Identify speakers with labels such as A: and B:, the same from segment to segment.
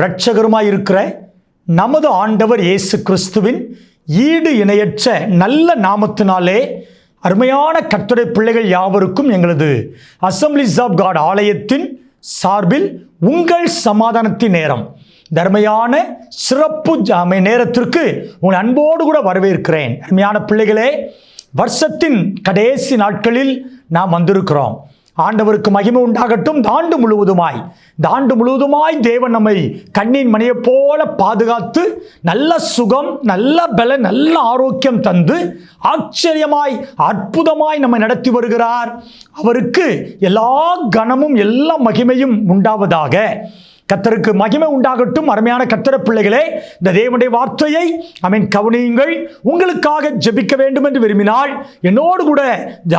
A: ஆண்டவரும் இரட்சகருமாய் இருக்கிற நமது ஆண்டவர் இயேசு கிறிஸ்துவின் ஈடு இணையற்ற நல்ல நாமத்தினாலே அருமையான கட்டுரை பிள்ளைகள் யாவருக்கும் எங்களது அசம்பிளிஸ் ஆஃப் காட் ஆலயத்தின் சார்பில் உங்கள் சமாதானத்தின் நேரம். தர்மையான சிறப்பு நேரத்திற்கு உங்கள் அன்போடு கூட வரவேற்கிறேன். அருமையான பிள்ளைகளே வருஷத்தின் கடைசி நாட்களில் நாம் வந்திருக்கிறோம். ஆண்டவருக்கு மகிமை உண்டாகட்டும். இந்த ஆண்டு முழுவதுமாய். இந்த ஆண்டு முழுவதுமாய் தேவன் நம்மை கண்ணின் மணியைப் போல பாதுகாத்து நல்ல சுகம் நல்ல பல நல்ல ஆரோக்கியம் தந்து ஆச்சரியமாய் அற்புதமாய் நம்மை நடத்தி வருகிறார். அவருக்கு எல்லா கனமும் எல்லா மகிமையும் உண்டாவதாக. கத்தருக்கு மகிமை உண்டாகட்டும். அருமையான கத்தர பிள்ளைகளே இந்த தேவனுடைய வார்த்தையை அமீன் கவனியுங்கள். உங்களுக்காக ஜெபிக்க வேண்டும் என்று விரும்பினால் என்னோடு கூட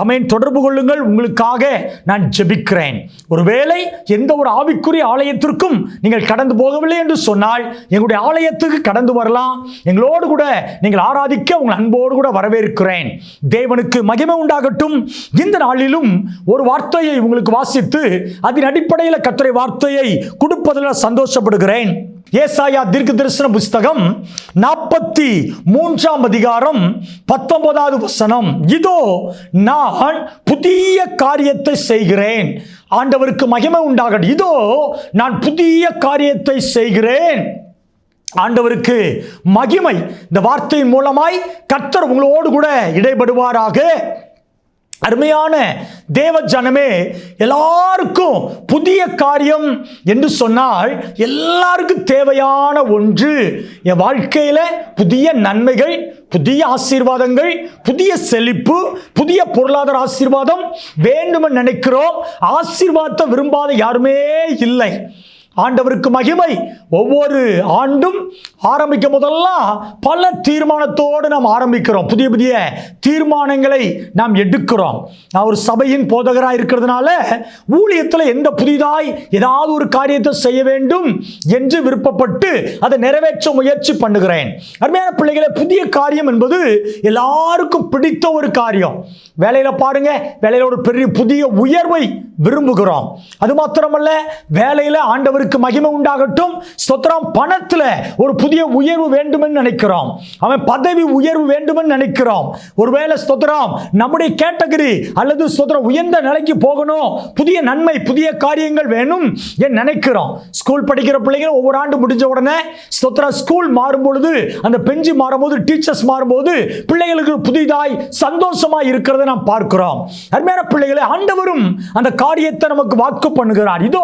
A: அமீன் தொடர்பு கொள்ளுங்கள். உங்களுக்காக நான் ஜெபிக்கிறேன். ஒருவேளை எந்த ஒரு ஆவிக்குரிய ஆலயத்திற்கும் நீங்கள் கடந்து போகவில்லை என்று சொன்னால் எங்களுடைய ஆலயத்துக்கு கடந்து வரலாம். எங்களோடு கூட நீங்கள் ஆராதிக்க உங்கள் அன்போடு கூட வரவேற்கிறேன். தேவனுக்கு மகிமை உண்டாகட்டும். இந்த நாளிலும் ஒரு வார்த்தையை உங்களுக்கு வாசித்து அதன் அடிப்படையில் கத்துரை வார்த்தையை கொடுப்பது கொடுப்பதில் சந்தோஷப்படுகிறேன். ஏசாயா தீர்க்க தரிசன புஸ்தகம் நாற்பத்தி மூன்றாம் அதிகாரம் பத்தொன்பதாவது வசனம். இதோ நான் புதிய காரியத்தை செய்கிறேன். ஆண்டவருக்கு மகிமை உண்டாகட்டும். இதோ நான் புதிய காரியத்தை செய்கிறேன். ஆண்டவருக்கு மகிமை. இந்த வார்த்தையின் மூலமாய் கர்த்தர் உங்களோடு கூட இடைபடுவாராக. அருமையான தேவ ஜனமே எல்லாருக்கும் புதிய காரியம் என்று சொன்னால் எல்லாருக்கும் தேவையான ஒன்று என் வாழ்க்கையில் புதிய நன்மைகள் புதிய ஆசீர்வாதங்கள் புதிய செழிப்பு புதிய பொருளாதார ஆசீர்வாதம் வேண்டுமென்று நினைக்கிறோம். ஆசீர்வாதத்தை விரும்பாத யாருமே இல்லை. ஆண்டவருக்கு மகிமை. ஒவ்வொரு ஆண்டும் ஆரம்பிக்கும் போதெல்லாம் பல தீர்மானத்தோடு நாம் ஆரம்பிக்கிறோம். புதிய புதிய தீர்மானங்களை நாம் எடுக்கிறோம். நான் ஒரு சபையின் போதகராக இருக்கிறதுனால ஊழியத்தில் எந்த புதிதாய் ஏதாவது ஒரு காரியத்தை செய்ய வேண்டும் என்று விருப்பப்பட்டு அதை நிறைவேற்ற முயற்சி பண்ணுகிறேன். அருமையான பிள்ளைகளை புதிய காரியம் என்பது எல்லாருக்கும் பிடித்த ஒரு காரியம். வேலையில் பாருங்க வேலையில் ஒரு பெரிய புதிய உயர்வை விரும்புகிறோம். அது மாத்திரமல்ல வேலையில் ஆண்டவருக்கு மகிமை உண்டாகட்டும். ஸ்தோத்திரம் பணத்தில் ஒரு புதிய உயர்வு வேண்டுமென்னு நினைக்கிறோம். அவன் பதவி உயர்வு வேண்டுமென்னு நினைக்கிறோம். ஒருவேளை ஸ்தோத்திரம் நம்முடைய கேட்டகரி அல்லது ஸ்தோத்திரம் உயர்ந்த நிலைக்கு போகணும். புதிய நன்மை புதிய காரியங்கள் வேணும் என்று நினைக்கிறோம். ஸ்கூல் படிக்கிற பிள்ளைங்க ஒவ்வொரு ஆண்டு முடிஞ்ச உடனே ஸ்தோத்திரம் ஸ்கூல் மாறும் பொழுது அந்த பெஞ்சு மாறும்போது டீச்சர்ஸ் மாறும்போது பிள்ளைகளுக்கு புதிதாய் சந்தோஷமாக இருக்கிறத நாம் பார்க்கிறோம். அருமையான பிள்ளைகளை ஆண்டவரும் அந்த காரியத்தை நமக்கு வாக்கு பண்ணுகிறார். இதோ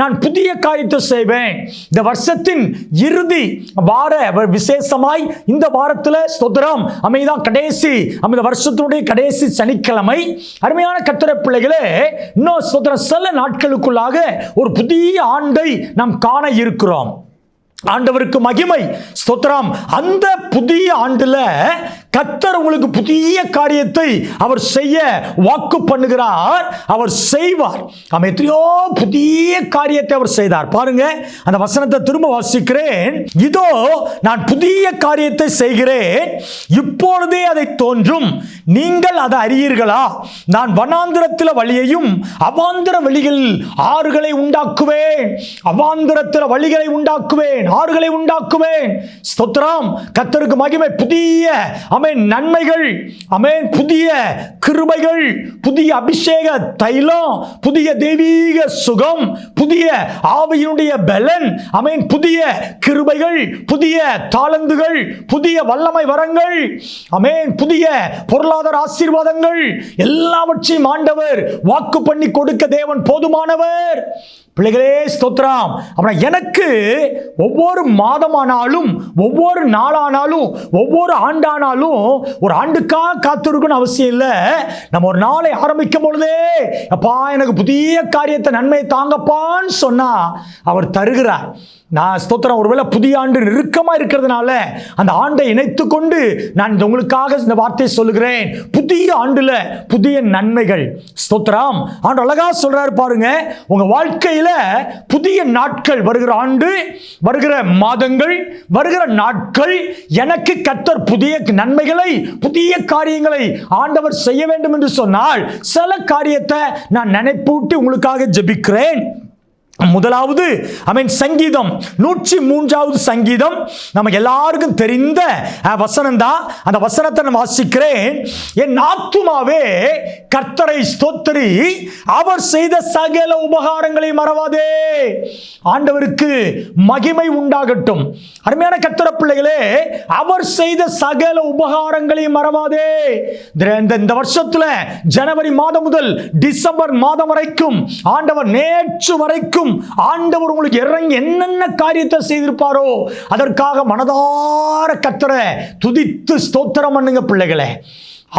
A: நான் புதிய காரியத்தை செய்வேன். இந்த வருஷத்தின் இறுதி வார விசேஷமாய் இந்த வாரத்தில் ஸ்தோத்திரம். அமைதான் கடைசி இந்த வருஷத்தினுடைய கடைசி சனிக்கிழமை. அருமையான கத்திர பிள்ளைகளே இன்னும் ஸ்தோத்திரம். சில நாட்களுக்குள்ளாக ஒரு புதிய ஆண்டை நாம் காண இருக்கிறோம். ஆண்டவருக்கு மகிமை. ஸ்தோத்திரம். அந்த புதிய ஆண்டில் கத்தர் உங்களுக்கு புதிய காரியத்தை அவர் செய்ய வாக்கு பண்ணுகிறார் அவர் செய்வார். அவன் எத்தனையோ புதிய காரியத்தை அவர் செய்தார். பாருங்க அந்த வசனத்தை திரும்ப வாசிக்கிறேன். இதோ நான் புதிய காரியத்தை செய்கிறேன். இப்பொழுதே அதை தோன்றும். நீங்கள் அதை அறியீர்களா? நான் வனாந்திரத்தில் வழியையும் அவாந்திர வழிகளில் ஆறுகளை உண்டாக்குவேன். அவாந்திரத்தில் வழிகளை உண்டாக்குவேன். ஆறுகளை உண்டாக்குவேன். ஸ்தோத்திரம். கத்தருக்கு மகிமை புதிய அமேன் நன்மைகள். அமேன் புதிய கிருபைகள் புதிய அபிஷேக தைலம் புதிய தெய்வீக சுகம் புதிய ஆவியினுடைய பலன் அமேன் புதிய கிருபைகள் புதிய தாளந்துகள் புதிய வல்லமை வரங்கள் அமேன் புதிய பொருளாதார ஆசீர்வாதங்கள். எல்லாவற்றையும் ஆண்டவர் வாக்கு பண்ணி கொடுக்க தேவன் போதுமானவர். பிள்ளைகளே ஸ்தோத்ராம் அப்புறம் எனக்கு ஒவ்வொரு மாதமானாலும் ஒவ்வொரு நாளானாலும் ஒவ்வொரு ஆண்டானாலும் ஒரு ஆண்டுக்காக காத்திருக்கணும்னு அவசியம் இல்லை. நம்ம ஒரு நாளை ஆரம்பிக்கும் பொழுதே அப்பா எனக்கு புதிய காரியத்தை நன்மை தாங்கப்பான்னு சொன்னால் அவர் தருகிறார். நான் ஸ்தோத்திரம். ஒருவேளை புதிய ஆண்டு நெருக்கமாக இருக்கிறதுனால அந்த ஆண்டை இணைத்து கொண்டு நான் இந்த உங்களுக்காக இந்த வார்த்தையை சொல்லுகிறேன். புதிய ஆண்டில் புதிய நன்மைகள். ஸ்தோத்திரம். ஆண்டு அழகாக சொல்கிறாரு பாருங்க. உங்கள் வாழ்க்கையில் புதிய நாட்கள் வருகிற ஆண்டு வருகிற மாதங்கள் வருகிற நாட்கள் எனக்கு கத்தர் புதிய நன்மைகளை புதிய காரியங்களை ஆண்டவர் செய்ய வேண்டும் என்று சொன்னால் சில காரியத்தை நான் நினைப்பூட்டி உங்களுக்காக ஜெபிக்கிறேன். முதலாவது மீன் சங்கீதம். நூற்றி மூன்றாவது சங்கீதம். நமக்கு எல்லாருக்கும் தெரிந்த வசனம் தான் அந்த வசனத்தை நான் வாசிக்கிறேன். என் ஆத்துமாவே கர்த்தரை ஸ்தோத்திரி. அவர் செய்த சகல உபகாரங்களை மறவாதே. ஆண்டவருக்கு மகிமை உண்டாகட்டும். அருமையான கர்த்தர பிள்ளைகளே அவர் செய்த சகல உபகாரங்களை மறவாதே. இந்த- இந்த இந்த வருஷத்துல ஜனவரி மாதம் முதல் டிசம்பர் மாதம் வரைக்கும் ஆண்டவர் நேற்று வரைக்கும் ஆண்டவர் உங்களுக்கு இறங்கி என்னென்ன காரியத்தை செய்திருப்பாரோ அதற்காக மனதார கத்தர துதித்து ஸ்தோத்திரம் பண்ணுங்க பிள்ளைகளே.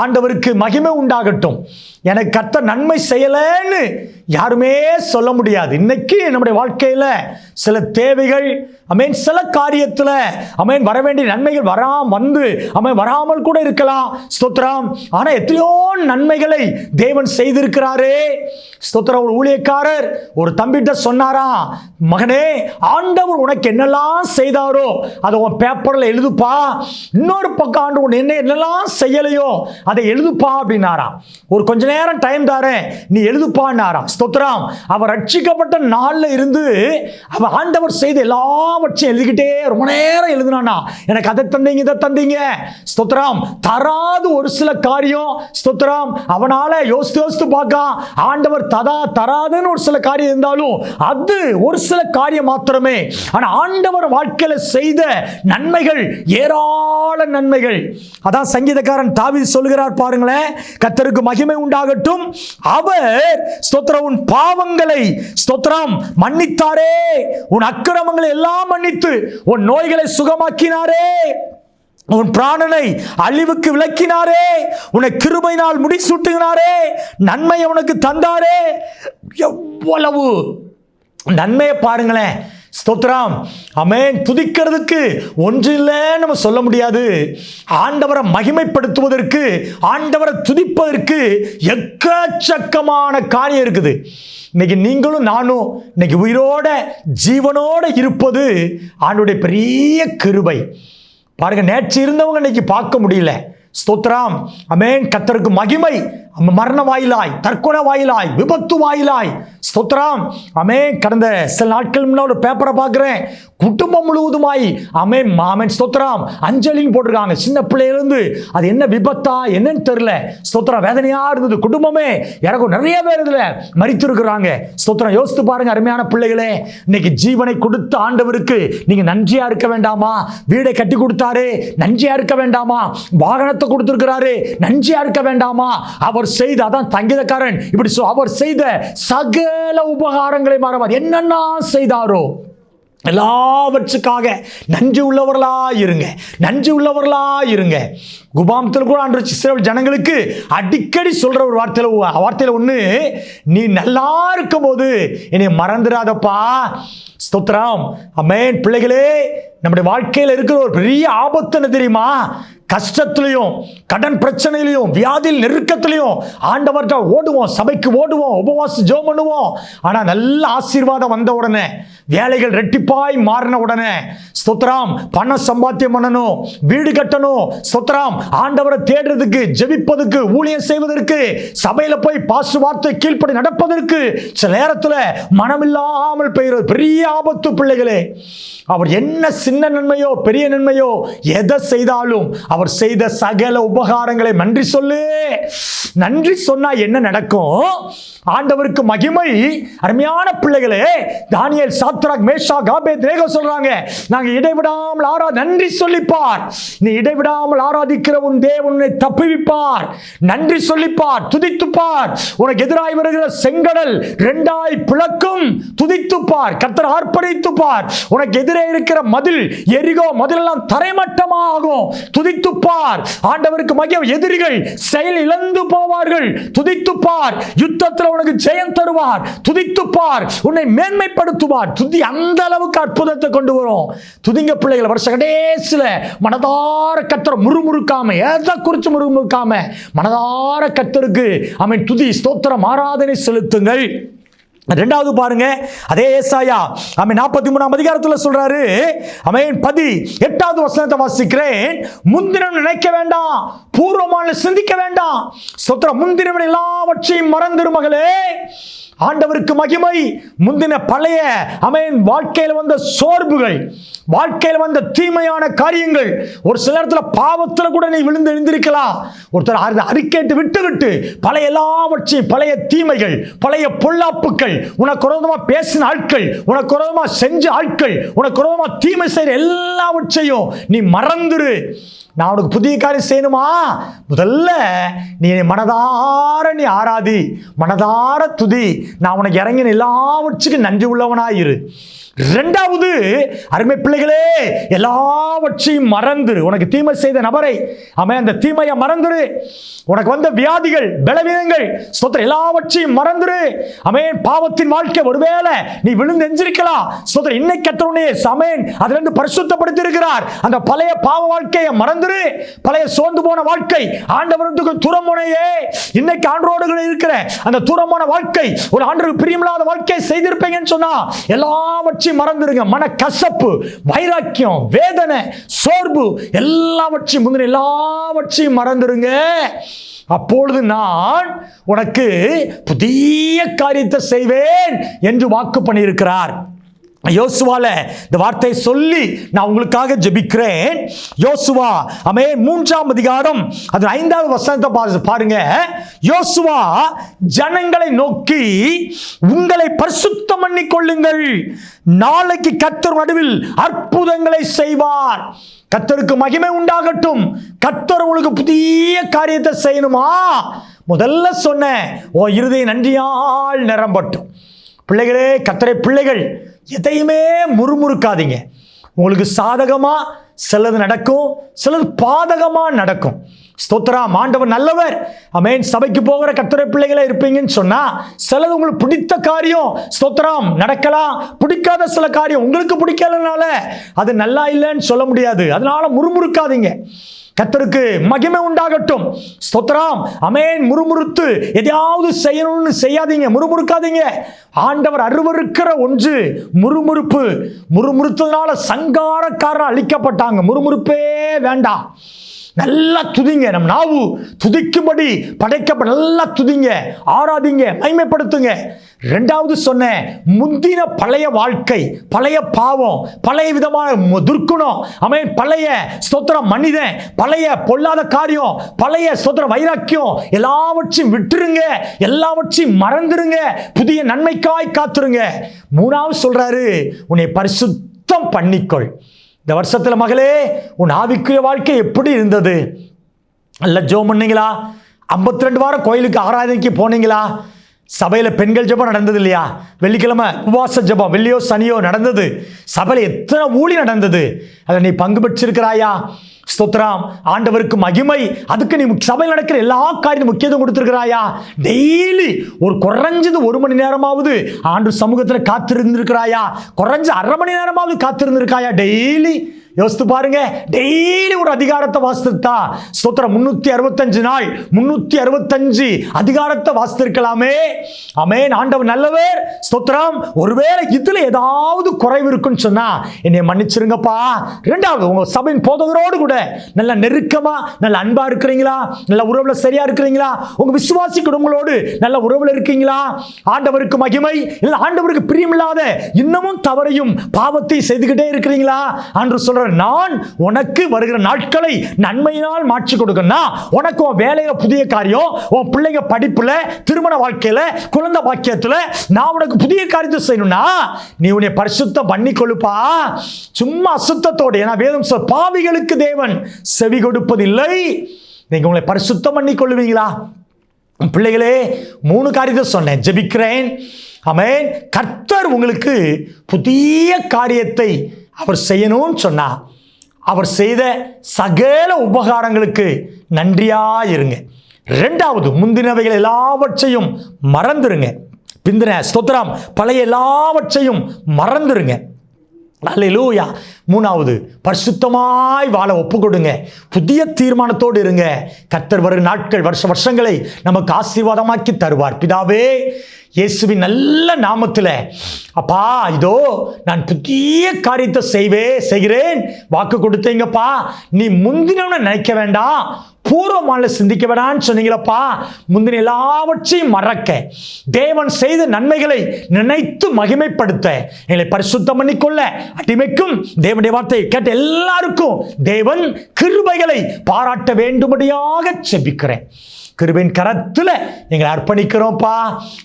A: ஆண்டவருக்கு மகிமை உண்டாகட்டும். எனக்கு கத்த நன்மை செய்யலைன்னு யாருமே சொல்ல முடியாது. இன்னைக்கு நம்முடைய வாழ்க்கையில் சில தேவைகள் அமேன் சில காரியத்தில் அமேன் வர வேண்டிய நன்மைகள் வராம வந்து அமேன் வராமல் கூட இருக்கலாம். ஸ்தோத்திரம். ஆனால் எத்தனையோ நன்மைகளை தேவன் செய்திருக்கிறாரே. ஸ்தோத்திரம் ஒரு ஊழியக்காரர் ஒரு தம்பிட்ட சொன்னாரா மகனே ஆண்டவர் உனக்கு என்னெல்லாம் செய்தாரோ அதை உன் பேப்பரில் எழுதுப்பா. இன்னொரு பக்கம் ஆண்டு உன் என்ன என்னெல்லாம் செய்யலையோ அதை எழுதுப்பா அப்படின்னாராம். ஒரு கொஞ்ச நேரம் டைம் தாரேன். நீ எழுதுப்பான்னாராம். ஸ்தோத்ராம் அவர் ரட்சிக்கப்பட்ட நாளில் இருந்து அவர் ஆண்டவர் செய்த எல்லாவற்றையும் எழுதிக்கிட்டே ரொம்ப நேரம் எழுதுனானா எனக்கு அதை தந்தீங்க இதை தந்தீங்க. ஸ்தோத்ராம் தராது ஒரு சில காரியம். ஸ்தோத்ராம் அவனால யோசித்து யோசித்து பார்க்க ஆண்டவர் ததா தராதுன்னு ஒரு சில காரியம் இருந்தாலும் அது ஒரு சில காரியம் மாத்திரமே. ஆனா ஆண்டவர் வாழ்க்கையில செய்த நன்மைகள் ஏராள நன்மைகள். அதான் சங்கீதக்காரன் தாவி சொல்கிறார் பாருங்களேன். கத்தருக்கு மகிமை உண்டாகட்டும். அவர் ஸ்தோத்திரம் உன் பாவங்களை ஸ்தோத்திரம் மன்னித்தாரே. உன் அக்கிரமங்களை எல்லாம் மன்னித்து உன் நோய்களை சுகமாக்கினாரே. உன் பிராணனை அழிவுக்கு விளக்கினாரே உன்னை கிருபையினால் முடிசூட்டுகிறாரே. நன்மையை உனக்கு தந்தாரே. எவ்வளவு நன்மையை பாருங்களேன். ஸ்தோத்ராம் அமேன் துதிக்கிறதுக்கு ஒன்று இல்லைன்னு நம்ம சொல்ல முடியாது. ஆண்டவரை மகிமைப்படுத்துவதற்கு ஆண்டவரை துதிப்பதற்கு எக்கச்சக்கமான காரியம் இருக்குது. இன்னைக்கு நீங்களும் நானும் இன்னைக்கு உயிரோட ஜீவனோட இருப்பது ஆண்டுடைய பெரிய கிருபை. பாருங்க நேற்று இருந்தவங்க இன்னைக்கு பார்க்க முடியல. ஸ்தோத்ராம் அமேன் கத்தருக்கு மகிமை. மரண வாயிலாய் தற்கொலை வாயிலாய் விபத்து வாயிலாய். ஸ்தோத்திரம். அமே கடந்த சில நாட்கள் முன்ன ஒரு பேப்பரை பார்க்குறேன். குடும்பம் முழுவதுமாய். அமே மாமன் ஸ்தோத்திரம். அஞ்சலின்னு போட்டிருக்காங்க. சின்ன பிள்ளையிலேருந்து அது என்ன விபத்தா என்னன்னு தெரில ஸ்தோத்திரம். வேதனையாக இருந்தது. குடும்பமே எனக்கும் நிறைய பேர் இதில் மறித்திருக்கிறாங்க ஸ்தோத்திரம். யோசித்து பாருங்க அருமையான பிள்ளைகளே. இன்னைக்கு ஜீவனை கொடுத்த ஆண்டவருக்கு நீங்கள் நன்றியாக இருக்க வேண்டாமா? வீடை கட்டி கொடுத்தாரு. நன்றியாக இருக்க வேண்டாமா? வாகனத்தை கொடுத்துருக்கிறாரு. நன்றியாக இருக்க வேண்டாமா? அவர் செய்த அதான் தங்கிதக்காரன். இப்படி சொ- அவர் செய்த சகல உபகாரங்களை மறவார் என்னென்ன செய்தாரோ எல்லாவற்றுக்காக நன்றி உள்ளவர்களா இருங்க நன்றி உள்ளவர்களா இருங்க குபாமத்தில் கூட ஆண்டு இஸ்ரேல் ஜனங்களுக்கு அடிக்கடி சொல்கிற ஒரு வார்த்தையில் வார்த்தையில் ஒன்று நீ நல்லா இருக்கும்போது என்னை மறந்துடாதப்பா. ஸ்தோத்ராம் அமேன் பிள்ளைகளே நம்முடைய வாழ்க்கையில் இருக்கிற ஒரு பெரிய ஆபத்து என்ன தெரியுமா? கஷ்டத்துலையும் கடன் பிரச்சனையிலையும் வியாதியில் நெருக்கத்துலையும் ஆண்டவர்கிட்ட ஓடுவோம் சபைக்கு ஓடுவோம் உபவாசம் ஜோ பண்ணுவோம். ஆனால் நல்ல ஆசீர்வாதம் வந்த உடனே வேலைகள் ரெட்டிப்பாய் மாறின உடனே ஸ்தோத்ராம் பணம் சம்பாத்தியம் பண்ணணும் வீடு கட்டணும் ஸ்தோத்ராம் ஆண்டவரை தேடுறதுக்கு ஜெபிப்பதற்கு ஊழியம் செய்வதற்கு சபையில போய் பாசு வார்த்தை கீழ்ப்படி நடப்பதற்கு சில நேரத்தில் மனமில்லாமல் பெய்கிறது பெரிய ஆபத்து பிள்ளைகளே. அவர் என்ன சின்ன நன்மையோ பெரிய நன்மையோ எதை செய்தாலும் அவர் செய்த சகல உபகாரங்களை நன்றி சொல்லு. நன்றி சொன்னா என்ன நடக்கும்? ஆண்டவருக்கு மகிமை. அருமையான பிள்ளைகளே தானியல் சாத்ராக் மேஷா காபே தேக சொல்றாங்க. நாங்க இடைவிடாமல் ஆரா நன்றி சொல்லிப்பார். நீ இடைவிடாமல் ஆராதிக்கிற உன் தேவனை தப்புவிப்பார். நன்றி சொல்லிப்பார் துதித்துப்பார். உனக்கு எதிராய் வருகிற செங்கடல் ரெண்டாய் பிளக்கும். துதித்துப்பார் கர்த்தர் ஆர்ப்பரித்துப்பார் உனக்கு எதிரே இருக்கிற மதில் எரிகோ மதிலெல்லாம் தரைமட்டமாகும். துதித்துப்பார். ஆண்டவருக்கு மகிழ் எதிரிகள் செயல் இழந்து போவார்கள். துதித்துப்பார். யுத்தத்தில் உனக்கு ஜெயம் தருவார். துதித்துப்பார். உன்னை மேன்மைப்படுத்துவார். துதி அந்த அளவுக்கு அற்புதத்தை கொண்டு வரும். துதிங்க பிள்ளைகளை வருஷ கடைசியில் மனதார கத்தர் முறுமுறுக்காம எதை குறித்து முறுமுறுக்காம மனதார கத்தருக்கு அவன் துதி ஸ்தோத்திரம் ஆராதனை செலுத்துங்கள். ரெண்டாவது பாருங்க அதே ஏசாயா அமை நாற்பத்தி மூணாம் அதிகாரத்தில் சொல்றாரு அவன் பதி எட்டாவது வசனத்தை வாசிக்கிறேன். முந்தினம் நினைக்க வேண்டாம் பூர்வமான சிந்திக்க வேண்டாம். சொத்திர முந்தினவன் எல்லாவற்றையும் மறந்துரு மகளே. ஆண்டவருக்கு மகிமை. முந்தின பழைய அமையன் வாழ்க்கையில் வந்த சோர்வுகள் வாழ்க்கையில் வந்த தீமையான காரியங்கள் ஒரு சில இடத்துல பாவத்தில் கூட நீ விழுந்து எழுந்திருக்கலாம். ஒருத்தர் அறிக்கைட்டு விட்டு விட்டு பழைய எல்லாவற்றையும் பழைய தீமைகள் பழைய பொல்லாப்புக்கள் உனக்கு விரோதமா பேசின ஆட்கள் உனக்கு விரோதமா செஞ்ச ஆட்கள் உனக்கு விரோதமா தீமை செய்கிற எல்லாவற்றையும் நீ மறந்துரு. நான் உனக்கு புதிய காரியம் செய்யணுமா? முதல்ல நீ மனதார நீ ஆராதி மனதார துதி. நான் உனக்கு இறங்கின எல்லாவற்றுக்கும் நன்றி உள்ளவனாயிரு. ரெண்டாவது அருமை பிள்ளைகளே எல்லாவற்றையும் மறந்துரு. உனக்கு தீமை செய்த நபரை அவன் அந்த தீமையை மறந்துரு. உனக்கு வந்த வியாதிகள் பலவீனங்கள் ஸ்தோத்திரம் எல்லாவற்றையும் மறந்துரு. அமேன் பாவத்தின் வாழ்க்கை ஒருவேளை நீ விழுந்து எஞ்சிருக்கலாம் ஸ்தோத்திரம் இன்னைக்கு கத்தருடைய சமேன் அதுல இருந்து பரிசுத்தப்படுத்தி இருக்கிறார் அந்த பழைய பாவ வாழ்க்கையை மறந்துரு. பழைய சோர்ந்து போன வாழ்க்கை ஆண்டவருக்கு துறமுனையே இன்னைக்கு ஆண்டோடு இருக்கிற அந்த தூரமான வாழ்க்கை ஒரு ஆண்டருக்கு பிரியமில்லாத வாழ்க்கையை செய்திருப்பீங்கன்னு சொன்னா எல்லாவற்றையும் மறந்துடுங்க. மன கசப்பு வைராக்கியம் வேதனை சோர்வு எல்லாவற்றையும் முந்தின எல்லாவற்றையும் மறந்துடுங்க. அப்பொழுது நான் உனக்கு புதிய காரியத்தை செய்வேன் என்று வாக்கு பண்ணியிருக்கிறார். யோசுவால இந்த வார்த்தையை சொல்லி நான் உங்களுக்காக ஜெபிக்கிறேன். யோசுவா அமே மூன்றாம் அதிகாரம் அது ஐந்தாவது வசனத்தை பாரு பாருங்க. யோசுவா ஜனங்களை நோக்கி உங்களை பரிசுத்தம் பண்ணி கொள்ளுங்கள் நாளைக்கு கத்தர் நடுவில் அற்புதங்களை செய்வார். கத்தருக்கு மகிமை உண்டாகட்டும். கத்தர் உங்களுக்கு புதிய காரியத்தை செய்யணுமா? முதல்ல சொன்னேன். ஓ இருதய நன்றியால் நிரம்பட்டும். பிள்ளைகளே கத்தரை பிள்ளைகள் எதையுமே முறுமுறுக்காதீங்க. உங்களுக்கு சாதகமாக சிலது நடக்கும் சிலது பாதகமாக நடக்கும். ஸ்தோத்ரா மாண்டவர் நல்லவர். அமேன் சபைக்கு போகிற கத்துரை பிள்ளைகளே இருப்பீங்கன்னு சொன்னால் சிலது உங்களுக்கு பிடித்த காரியம் ஸ்தோத்ராம் நடக்கலாம். பிடிக்காத சில காரியம் உங்களுக்கு பிடிக்கலனால அது நல்லா இல்லைன்னு சொல்ல முடியாது. அதனால முறுமுறுக்காதீங்க. கத்தருக்கு மகிமை உண்டாகட்டும். ஸ்தோத்திரம். அமேன் முறுமுறுத்து எதையாவது செய்யணும்னு செய்யாதீங்க. முறுமுறுக்காதீங்க. ஆண்டவர் அருவருக்கிற ஒன்று முறுமுறுப்பு. முறுமுறுத்ததுனால சங்காரக்காரர் அழிக்கப்பட்டாங்க. முறுமுறுப்பே வேண்டாம். நல்லா துதிங்க. நம் நாவு துதிக்கும்படி படைக்கப்ப நல்லா துதிங்க. ஆராதிங்க. மைமைப்படுத்துங்க ரெண்டாவது சொன்னேன் முந்தின பழைய வாழ்க்கை பழைய பாவம் பழைய விதமான மு- துர்க்குணம் அவன் பழைய ஸ்தோத்திரம் மனிதன் பழைய பொல்லாத காரியம் பழைய ஸ்தோத்திர வைராக்கியம் எல்லாவற்றையும் விட்டுருங்க. எல்லாவற்றையும் மறந்துருங்க. புதிய நன்மைக்காய் காத்துருங்க. மூணாவது சொல்றாரு உன்னை பரிசுத்தம் பண்ணிக்கொள். இந்த வருஷத்தில் மகளே உன் ஆவிக்குரிய வாழ்க்கை எப்படி இருந்தது? நல்ல ஜோம் பண்ணீங்களா? 52 ரெண்டு வாரம் கோயிலுக்கு ஆராதனைக்கு போனீங்களா? சபையில் பெண்கள் ஜபம் நடந்தது இல்லையா? வெள்ளிக்கிழமை உபவாச ஜபம். வெள்ளியோ சனியோ நடந்தது. சபையில் எத்தனை ஊழி நடந்தது? அதில் நீ பங்கு பெற்றிருக்கிறாயா? ஸ்தோத்ராம் ஆண்டவருக்கு மகிமை. அதுக்கு நீ சபையில் நடக்கிற எல்லா காரியம் முக்கியத்துவம் கொடுத்துருக்கிறாயா? டெய்லி ஒரு குறைஞ்சது ஒரு மணி நேரமாவது ஆண்டு சமூகத்தில் காத்திருந்திருக்கிறாயா? குறைஞ்ச அரை மணி நேரமாவது காத்திருந்திருக்காயா? டெய்லி யோசித்து பாருங்க. டெய்லி ஒரு அதிகாரத்தை வாசித்துட்டா ஸ்தோத்திரம் முன்னூத்தி அறுபத்தஞ்சு நாள். முன்னூத்தி அறுபத்தஞ்சு அதிகாரத்தை வாசித்திருக்கலாமே. அமேன் ஆண்டவர் நல்லவர். ஸ்தோத்திரம் ஒருவேளை இதுல ஏதாவது குறைவு இருக்குன்னு சொன்னா என்னை மன்னிச்சிருங்கப்பா. ரெண்டாவது உங்க சபையின் போதகரோடு கூட நல்ல நெருக்கமா நல்ல அன்பா இருக்கிறீங்களா? நல்ல உறவுல சரியா இருக்கிறீங்களா? உங்க விசுவாசி குடும்பங்களோடு நல்ல உறவுல இருக்கீங்களா? ஆண்டவருக்கு மகிமை இல்லை ஆண்டவருக்கு பிரியமில்லாத இன்னமும் தவறையும் பாவத்தை செய்துகிட்டே இருக்கிறீங்களா? ஆண்டு சொல்ற நான் உனக்கு வருகிற நாட்களை நன்மையினால் மாற்றி கொடுக்கணும் உனக்கு உன் வேலையில புதிய காரியம் உன் பிள்ளைங்க படிப்புல திருமண வாழ்க்கையில குழந்தை பாக்கியத்துல நான் உனக்கு புதிய காரியத்தை செய்யணும்னா நீ உன்னை பரிசுத்தம் பண்ணி கொழுப்பா சும்மா அசுத்தத்தோடு ஏன்னா வேதம் சொல் பாவிகளுக்கு தேவன் செவி கொடுப்பதில்லை. நீங்க உங்களை பரிசுத்தம் பண்ணி கொள்ளுவீங்களா? பிள்ளைகளே மூணு காரியத்தை சொன்னேன் ஜெபிக்கிறேன். ஆமென். கர்த்தர் உங்களுக்கு புதிய காரியத்தை அவர் செய்யணும்னு சொன்னால் அவர் செய்த சகல உபகாரங்களுக்கு நன்றியாக இருங்க ரெண்டாவது முந்தினவைகள் எல்லாவற்றையும் மறந்துருங்க. பிந்தின ஸ்தோத்திரம் பழைய எல்லாவற்றையும் மறந்துருங்க. அல்லூயா மூணாவது பரிசுத்தமாய் வாழ ஒப்பு கொடுங்க புதிய தீர்மானத்தோடு இருங்க. கத்தர் வரும் நாட்கள் வருஷ வருஷங்களை நமக்கு ஆசீர்வாதமாக்கி தருவார். பிதாவே இயேசுவின் நல்ல நாமத்தில் அப்பா இதோ நான் புதிய காரியத்தை செய்வே செய்கிறேன். வாக்கு கொடுத்தீங்கப்பா. நீ முந்தினவனை நினைக்க வேண்டாம். பூர்வமான சிந்திக்க வேண்டாம்னு சொன்னீங்களப்பா. முந்தின எல்லாவற்றையும் மறக்க. தேவன் செய்த நன்மைகளை நினைத்து மகிமைப்படுத்த. எங்களை பரிசுத்தம் பண்ணிக்கொள்ள அடிமைக்கும் தேவனுடைய வார்த்தையை கேட்ட எல்லாருக்கும் தேவன் கிருபைகளை பாராட்ட வேண்டும்படியாக செபிக்கிறேன். கிருபின் கரத்தில் எங்களை அர்ப்பணிக்கிறோம்ப்பா.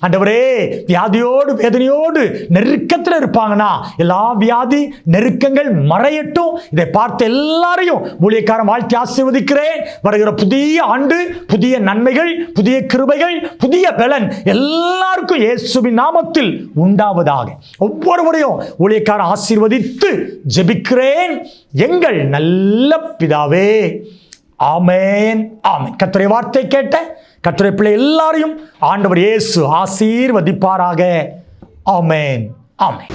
A: ஆண்டவரே வியாதியோடு வேதனையோடு நெருக்கத்தில் இருப்பாங்கன்னா எல்லா வியாதி நெருக்கங்கள் மறையட்டும். இதை பார்த்த எல்லாரையும் ஊழியக்காரன் வாழ்த்தி ஆசீர்வதிக்கிறேன். வருகிற புதிய ஆண்டு புதிய நன்மைகள் புதிய கிருபைகள் புதிய பலன் எல்லாருக்கும் இயேசுவின் நாமத்தில் உண்டாவதாக. ஒவ்வொருவரையும் ஊழியக்காரன் ஆசீர்வதித்து ஜெபிக்கிறேன். எங்கள் நல்ல பிதாவே ஆமேன். ஆமேன். கத்துரை வார்த்தை கேட்ட கத்துரை பிள்ளை எல்லாரையும் ஆண்டவர் இயேசு ஆசீர்வதிப்பாராக. ஆமேன். ஆமேன்.